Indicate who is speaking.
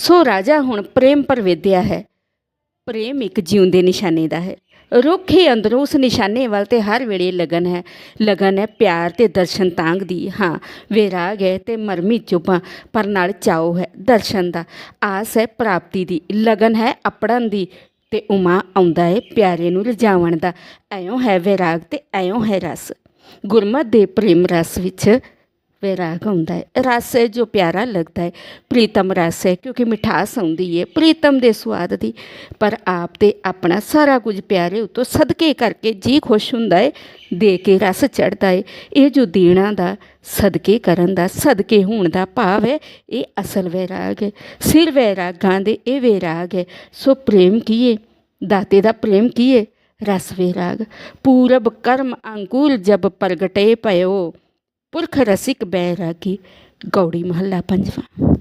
Speaker 1: ਸੋ ਰਾਜਾ ਹੁਣ ਪ੍ਰੇਮ ਪਰਵੇਦਿਆ ਹੈ। ਪ੍ਰੇਮ ਇੱਕ ਜਿਉਂਦੇ ਨਿਸ਼ਾਨੇ ਦਾ ਹੈ। ਰੁੱਖ ਹੀ ਅੰਦਰੋਂ ਉਸ ਨਿਸ਼ਾਨੇ ਵੱਲ ਤੇ ਹਰ ਵੇਲੇ ਲਗਨ ਹੈ। ਲਗਨ ਹੈ ਪਿਆਰ ਤੇ ਦਰਸ਼ਨ ਤਾਂਗ ਦੀ। ਹਾਂ, ਵਿਰਾਗ ਹੈ ਤੇ ਮਰਮੀ ਚੁੱਪਾਂ ਪਰ ਨਾਲ ਚਾਉ ਹੈ ਦਰਸ਼ਨ ਦਾ। ਆਸ ਹੈ ਪ੍ਰਾਪਤੀ ਦੀ। ਲਗਨ ਹੈ ਅਪੜਨ ਦੀ ਤੇ ਉਮਾ ਆਉਂਦਾ ਹੈ ਪਿਆਰੇ ਨੂੰ ਰਜਾਵਣ ਦਾ। ਐਉਂ ਹੈ ਵਿਰਾਗ ਤੇ ਐਉਂ ਹੈ ਰਸ। ਗੁਰਮਤ ਦੇ ਪ੍ਰੇਮ ਰਸ ਵਿੱਚ ਵੈਰਾਗ ਹੁੰਦਾ ਹੈ। ਰਸ ਹੈ ਜੋ ਪਿਆਰਾ ਲੱਗਦਾ ਹੈ, ਪ੍ਰੀਤਮ ਰਸ ਹੈ, ਕਿਉਂਕਿ ਮਿਠਾਸ ਆਉਂਦੀ ਹੈ, ਪ੍ਰੀਤਮ ਦੇ ਸਵਾਦ ਦੀ। ਪਰ ਆਪ ਤੇ ਆਪਣਾ ਸਾਰਾ ਕੁਝ ਪਿਆਰੇ ਉਤੋਂ ਸਦਕੇ ਕਰਕੇ ਜੀ ਖੁਸ਼ ਹੁੰਦਾ ਹੈ, ਦੇ ਕੇ ਰਸ ਚੜਦਾ ਹੈ। ਇਹ ਜੋ ਦੇਣਾ ਦਾ ਸਦਕੇ ਕਰਨ ਦਾ, ਸਦਕੇ ਹੋਣ ਦਾ ਭਾਵ ਹੈ, ਇਹ ਅਸਲ ਵੈਰਾਗ ਹੈ। ਸਿਰ ਵੈਰਾਗਾਂ ਦੇ ਇਹ ਵੈਰਾਗ ਹੈ। ਸੋ ਪ੍ਰੇਮ ਕੀਏ, ਦਾਤੇ ਦਾ ਪ੍ਰੇਮ ਕੀਏ, ਰਸ ਵੈਰਾਗ। ਪੂਰਬ ਕਰਮ ਅੰਕੁਲ ਜਬ ਪ੍ਰਗਟੇ ਪਇਓ। ਪੁਰਖ ਰਸਿਕ ਬੈਰਾਗੀ ਗੌੜੀ ਮਹੱਲਾ ਪੰਜਵਾਂ।